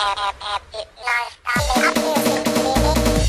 แอบแอบแอบติดนอนตามไปอัพมิวสิกดีนิด